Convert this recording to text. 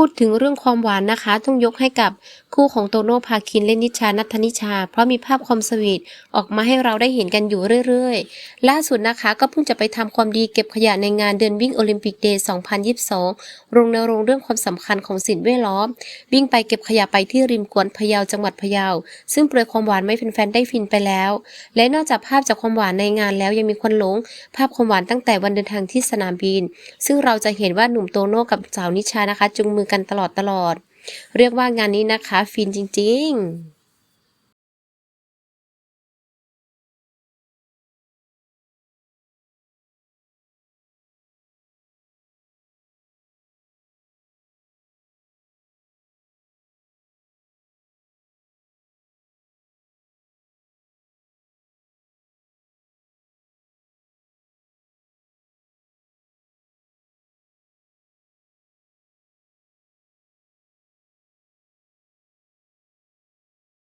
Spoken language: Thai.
พูดถึงเรื่องความหวานนะคะ ต้องยกให้กับคู่ของโตโน่พาคินแลนิชานัทนิชา เพราะมีภาพความสวีทออกมาให้เราได้เห็นกันอยู่เรื่อยๆ ล่าสุดนะคะก็เพิ่งจะไปทำความดีเก็บขยะในงานเดินวิ่งโอลิมปิกเดย์ 2022รงนรงเรื่องความสำคัญของสิ่งแวดล้อม วิ่งไปเก็บขยะไปที่ริมกวนพะเยาจังหวัดพะเยา ซึ่งเปลือยความหวานไม่แฟนๆได้ฟินไปแล้ว และนอกจากภาพจากความหวานในงานแล้วยังมีคนหลง ภาพความหวานตั้งแต่วันเดินทางที่สนามบิน ซึ่งเราจะเห็นว่าหนุ่มโตโน่กับสาวนิชานะคะจุงมือกันตลอดตลอด เรียกว่างานนี้นะคะ ฟินจริง ๆ